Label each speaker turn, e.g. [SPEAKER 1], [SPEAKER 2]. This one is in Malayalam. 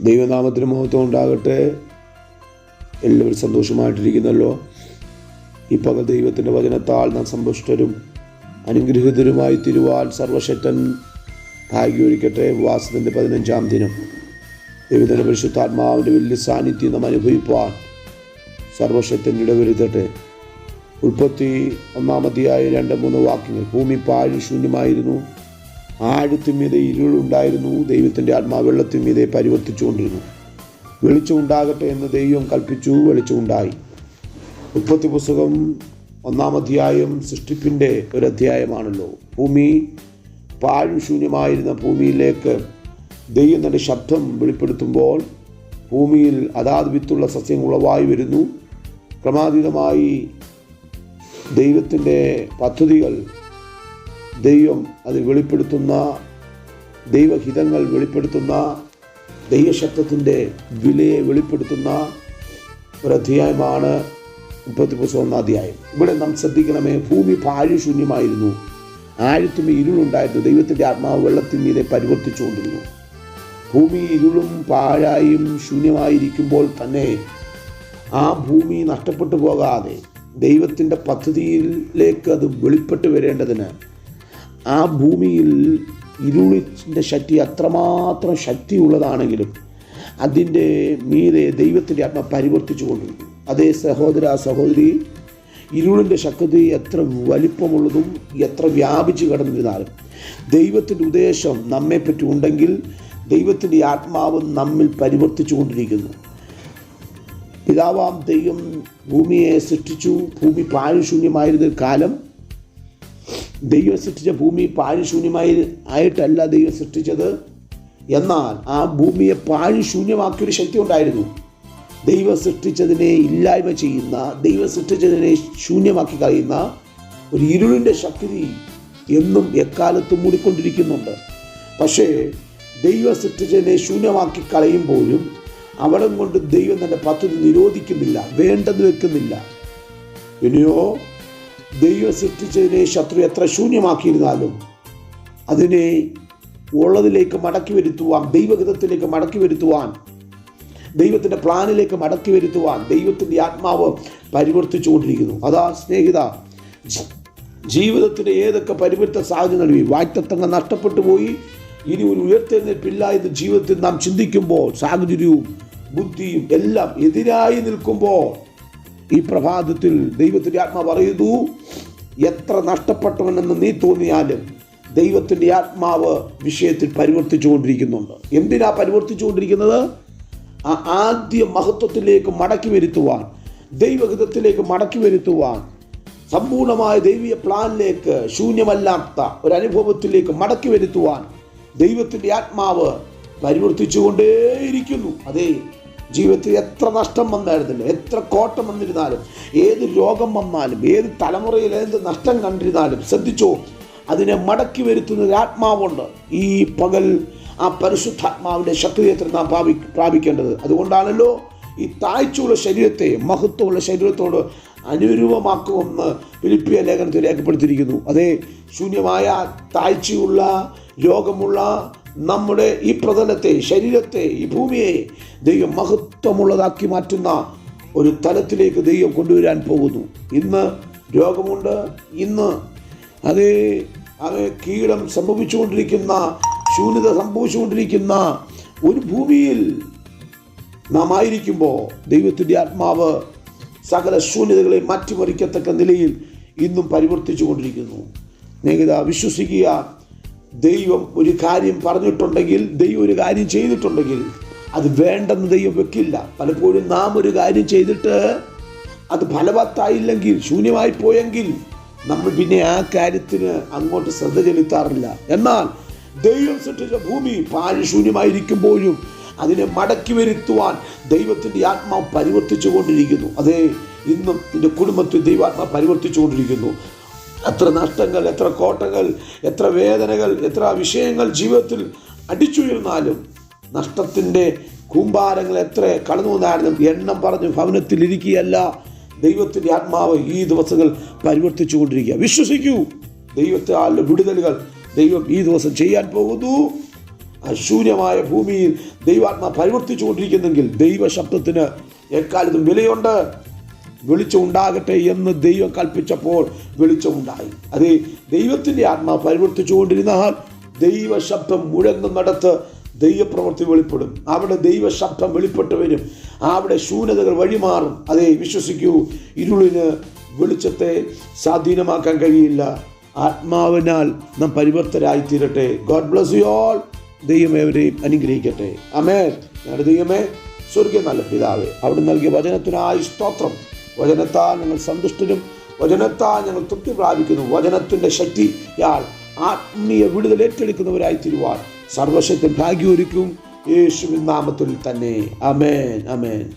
[SPEAKER 1] ദൈവനാമത്തിന് മഹത്വം ഉണ്ടാകട്ടെ. എല്ലാവരും സന്തോഷമായിട്ടിരിക്കുന്നല്ലോ. ഈ പകൽ ദൈവത്തിന്റെ വചനത്താൽ നാം സമ്പുഷ്ടരും അനുഗ്രഹീതരുമായി തിരുവാൻ സർവശക്തൻ ഭാഗ്യൊരുക്കട്ടെ വാസത്തിന്റെ പതിനഞ്ചാം ദിനം. ദൈവത്തിന്റെ പരിശുദ്ധാത്മാവിന്റെ വലിയ സാന്നിധ്യം നാം അനുഭവിപ്പാൻ സർവശക്തൻ ഇടവരുത്തട്ടെ. ഉൽപ്പത്തി ഒന്നാമതിയായ രണ്ട് മൂന്ന് വാക്യങ്ങൾ. ഭൂമി പാഴ് ശൂന്യമായിരുന്നു. ആഴത്തുമീതെ ഇരുളുണ്ടായിരുന്നു. ദൈവത്തിന്റെ ആത്മാ വെള്ളത്തിന്മീതെ പരിവർത്തിച്ചുകൊണ്ടിരുന്നു വെളിച്ചം ഉണ്ടാകട്ടെ എന്ന് ദൈവം കൽപ്പിച്ചു. വെളിച്ചമുണ്ടായി ഉൽപ്പത്തി പുസ്തകം ഒന്നാം അധ്യായം സൃഷ്ടിപ്പിന്റെ ഒരു അധ്യായമാണല്ലോ. ഭൂമി പാഴും ശൂന്യമായിരുന്ന ഭൂമിയിലേക്ക് ദൈവം തന്റെ ശബ്ദം വെളിപ്പെടുത്തുമ്പോൾ ഭൂമിയിൽ അതാത് വിത്തുള്ള സസ്യങ്ങൾ ഉളവായി വരുന്നു. ക്രമാതീതമായി ദൈവത്തിന്റെ പദ്ധതികൾ ദൈവം അത് വെളിപ്പെടുത്തുന്ന ദൈവഹിതങ്ങൾ വെളിപ്പെടുത്തുന്ന ദൈവശബ്ദത്തിന്റെ വിലയെ വെളിപ്പെടുത്തുന്ന ഒരധ്യായമാണ് മുപ്പത്തി പുസ്തകം അധ്യായം. ഇവിടെ നാം ശ്രദ്ധിക്കണമേ ഭൂമി പാഴുശൂന്യമായിരുന്നു. ആഴത്തുമേ ഇരുളുണ്ടായിരുന്നു. ദൈവത്തിന്റെ ആത്മാവ് വെള്ളത്തിന്മീതെ പരിവർത്തിച്ചുകൊണ്ടിരുന്നു. ഭൂമി ഇരുളും പാഴായും ശൂന്യമായിരിക്കുമ്പോൾ തന്നെ ആ ഭൂമി നഷ്ടപ്പെട്ടു പോകാതെ ദൈവത്തിന്റെ പദ്ധതിയിലേക്ക് അത് വെളിപ്പെട്ട് വരേണ്ടതിന് ആ ഭൂമിയിൽ ഇരുളിന്റെ ശക്തി അത്രമാത്രം ശക്തിയുള്ളതാണെങ്കിലും അതിന്റെ മീതെ ദൈവത്തിന്റെ ആത്മ പരിവർത്തിച്ചു കൊണ്ടിരിക്കും അതേ സഹോദര സഹോദരി ഇരുളിന്റെ ശക്തി എത്ര വലിപ്പമുള്ളതും എത്ര വ്യാപിച്ചു കിടന്നിരുന്നാലും ദൈവത്തിന്റെ ഉദ്ദേശം നമ്മെപ്പറ്റി ഉണ്ടെങ്കിൽ ദൈവത്തിന്റെ ആത്മാവ് നമ്മിൽ പരിവർത്തിച്ചു കൊണ്ടിരിക്കുന്നു. പിതാവാം ദൈവം ഭൂമിയെ സൃഷ്ടിച്ചു ഭൂമി പാഴുശൂന്യമായിരുന്ന കാലം ദൈവം സൃഷ്ടിച്ച ഭൂമി പാഴ്ശൂന്യമായി ആയിട്ടല്ല ദൈവം സൃഷ്ടിച്ചത്. എന്നാൽ ആ ഭൂമിയെ പാഴ്ശൂന്യമാക്കിയൊരു ശക്തി ഉണ്ടായിരുന്നു ദൈവം സൃഷ്ടിച്ചതിനെ ഇല്ലായ്മ ചെയ്യുന്ന ദൈവം സൃഷ്ടിച്ചതിനെ ശൂന്യമാക്കി കളയുന്ന ഒരു ഇരുളിന്റെ ശക്തി എന്നും എക്കാലത്തും മൂടിക്കൊണ്ടിരിക്കുന്നുണ്ട്. പക്ഷേ ദൈവം സൃഷ്ടിച്ചതിനെ ശൂന്യമാക്കി കളയുമ്പോഴും അവിടം കൊണ്ട് ദൈവം തന്റെ പദ്ധതി നിരോധിക്കുന്നില്ല വേണ്ടെന്ന് വെക്കുന്നില്ല. പിന്നെയോ ദൈവം സൃഷ്ടിച്ചതിനെ ശത്രു എത്ര ശൂന്യമാക്കിയിരുന്നാലും അതിനെ ഉള്ളതിലേക്ക് മടക്കി വരുത്തുവാൻ ദൈവഹിതത്തിലേക്ക് മടക്കി വരുത്തുവാൻ ദൈവത്തിന്റെ പ്ലാനിലേക്ക് മടക്കി വരുത്തുവാൻ ദൈവത്തിന്റെ ആത്മാവ് പരിവർത്തിച്ചുകൊണ്ടിരിക്കുന്നു. അതാ സ്നേഹിത ജീവിതത്തിന്റെ ഏതൊക്കെ പരിവർത്തന സാഹചര്യങ്ങളിൽ വായ്ത്തത്തങ്ങ് നഷ്ടപ്പെട്ടു പോയി ഇനി ഒരു ഉയർത്തെഴുന്നേൽപ്പില്ല എന്ന് ജീവിതത്തിൽ നാം ചിന്തിക്കുമ്പോൾ സാഹചര്യവും ബുദ്ധിയും എല്ലാം എതിരായി നിൽക്കുമ്പോൾ ഈ പ്രഭാതത്തിൽ ദൈവത്തിന്റെ ആത്മാവ് പറയുന്നു എത്ര നഷ്ടപ്പെട്ടവനെന്ന് നീ തോന്നിയാലും ദൈവത്തിന്റെ ആത്മാവ് വിഷയത്തിൽ പരിവർത്തിച്ചുകൊണ്ടിരിക്കുന്നുണ്ട്. എന്തിനാ പരിവർത്തിച്ചുകൊണ്ടിരിക്കുന്നത്? ആ ആദ്യ മഹത്വത്തിലേക്ക് മടക്കി വരുത്തുവാൻ ദൈവഹിതത്തിലേക്ക് മടക്കി വരുത്തുവാൻ സമ്പൂർണമായ ദൈവീയ പ്ലാനിലേക്ക് ശൂന്യമല്ലാത്ത ഒരു അനുഭവത്തിലേക്ക് മടക്കി വരുത്തുവാൻ ദൈവത്തിന്റെ ആത്മാവ് പരിവർത്തിച്ചുകൊണ്ടേയിരിക്കുന്നു. അതേ ജീവിതത്തിൽ എത്ര നഷ്ടം വന്നായിരുന്നില്ല. എത്ര കോട്ടം വന്നിരുന്നാലും ഏത് രോഗം വന്നാലും ഏത് തലമുറയിൽ ഏത് നഷ്ടം കണ്ടിരുന്നാലും ശ്രദ്ധിച്ചോ അതിനെ മടക്കി വരുത്തുന്ന ഒരു ആത്മാവുണ്ട്. ഈ പകൽ ആ പരിശുദ്ധാത്മാവിന്റെ ശക്തിയെത്ര നാം പ്രാപി പ്രാപിക്കേണ്ടത്. അതുകൊണ്ടാണല്ലോ ഈ താഴ്ചയുള്ള ശരീരത്തെ മഹത്വമുള്ള ശരീരത്തോട് അനുരൂപമാക്കുമെന്ന് ഫിലിപ്പിയ ലേഖനത്തിൽ രേഖപ്പെടുത്തിയിരിക്കുന്നു. അതേ ശൂന്യമായ താഴ്ചയുള്ള രോഗമുള്ള നമ്മുടെ ഈ പ്രതലത്തെ ശരീരത്തെ ഈ ഭൂമിയെ ദൈവം മഹത്വമുള്ളതാക്കി മാറ്റുന്ന ഒരു തലത്തിലേക്ക് ദൈവം കൊണ്ടുവരാൻ പോകുന്നു. ഇന്ന് രോഗമുണ്ട്. ഇന്ന് അത് അത് കീടം സംഭവിച്ചുകൊണ്ടിരിക്കുന്ന ശൂന്യത സംഭവിച്ചുകൊണ്ടിരിക്കുന്ന ഒരു ഭൂമിയിൽ നാം ആയിരിക്കുമ്പോൾ ദൈവത്തിന്റെ ആത്മാവ് സകല ശൂന്യതകളെ മാറ്റിമറിക്കത്തക്ക നിലയിൽ ഇന്നും പരിവർത്തിച്ചു കൊണ്ടിരിക്കുന്നു. സ്നേഹിത വിശ്വസിക്കുക. ദൈവം ഒരു കാര്യം പറഞ്ഞിട്ടുണ്ടെങ്കിൽ ദൈവം ഒരു കാര്യം ചെയ്തിട്ടുണ്ടെങ്കിൽ അത് വേണ്ടെന്ന് ദൈവം വെക്കില്ല. പലപ്പോഴും നാം ഒരു കാര്യം ചെയ്തിട്ട് അത് ഫലവത്തായില്ലെങ്കിൽ ശൂന്യമായി പോയെങ്കിൽ നമ്മൾ പിന്നെ ആ കാര്യത്തിന് അങ്ങോട്ട് ശ്രദ്ധ ചെലുത്താറില്ല. എന്നാൽ ദൈവം സൃഷ്ടിച്ച ഭൂമി പാഴശൂന്യമായിരിക്കുമ്പോഴും അതിനെ മടക്കി വരുത്തുവാൻ ദൈവത്തിന്റെ ആത്മാവ് പരിവർത്തിച്ചു കൊണ്ടിരിക്കുന്നു അതേ ഇന്നും നിന്റെ കുടുംബത്തിൽ ദൈവാത്മാവ് പരിവർത്തിച്ചു കൊണ്ടിരിക്കുന്നു എത്ര നഷ്ടങ്ങൾ എത്ര കോട്ടകൾ എത്ര വേദനകൾ എത്ര വിഷയങ്ങൾ ജീവിതത്തിൽ അടിച്ചുയർന്നാലും നഷ്ടത്തിന്റെ കൂമ്പാരങ്ങൾ എത്ര കടന്നു വന്നായിരുന്നു എണ്ണം പറഞ്ഞ് ഭവനത്തിൽ ഇരിക്കുകയല്ല. ദൈവത്തിന്റെ ആത്മാവ് ഈ ദിവസങ്ങൾ പരിവർത്തിച്ചു കൊണ്ടിരിക്കുക വിശ്വസിക്കൂ ദൈവത്തെ വിടുതലുകൾ ദൈവം ഈ ദിവസം ചെയ്യാൻ പോകുന്നു. ദൈവാത്മ ഭൂമിയിൽ ദൈവാത്മാ പരിവർത്തിച്ചുകൊണ്ടിരിക്കുന്നെങ്കിൽ ദൈവശബ്ദത്തിന് എക്കാലത്തും വിലയുണ്ട്. വെളിച്ചം ഉണ്ടാകട്ടെ എന്ന് ദൈവം കൽപ്പിച്ചപ്പോൾ വെളിച്ചമുണ്ടായി അത് ദൈവത്തിന്റെ ആത്മാ പരിവർത്തിച്ചുകൊണ്ടിരുന്നാൽ ദൈവശബ്ദം മുഴങ്ങുന്നിടത്ത് ദൈവപ്രവൃത്തി വെളിപ്പെടും. അവിടെ ദൈവശബ്ദം വെളിപ്പെട്ട് വരും. അവിടെ ശൂന്യതകൾ വഴിമാറും. അതെ വിശ്വസിക്കൂ ഇരുളിന് വെളിച്ചത്തെ സ്വാധീനമാക്കാൻ കഴിയില്ല. ആത്മാവിനാൽ നാം പരിവർത്തരായി തീരട്ടെ ഗോഡ് ബ്ലസ് യു ഓൾ ദൈവമേവരെയും അനുഗ്രഹിക്കട്ടെ. അമേ ഞങ്ങളുടെ ദൈവമേ സ്വർഗീയ നല്ല പിതാവേ അവിടെ നൽകിയ വചനത്തിനായി സ്തോത്രം. വചനത്താൽ ഞങ്ങൾ സന്തുഷ്ടരും. വചനത്താൽ ഞങ്ങൾ തൃപ്തി പ്രാപിക്കുന്നു. വചനത്തിന്റെ ശക്തിയാൽ ആത്മീയ വിടുതൽ ഏറ്റെടുക്കുന്നവരായി തീരുവാൻ സർവശക്തൻ ഭാഗ്യമൊരുക്കും യേശുവിൻ നാമത്തിൽ തന്നെ. അമേൻ അമേൻ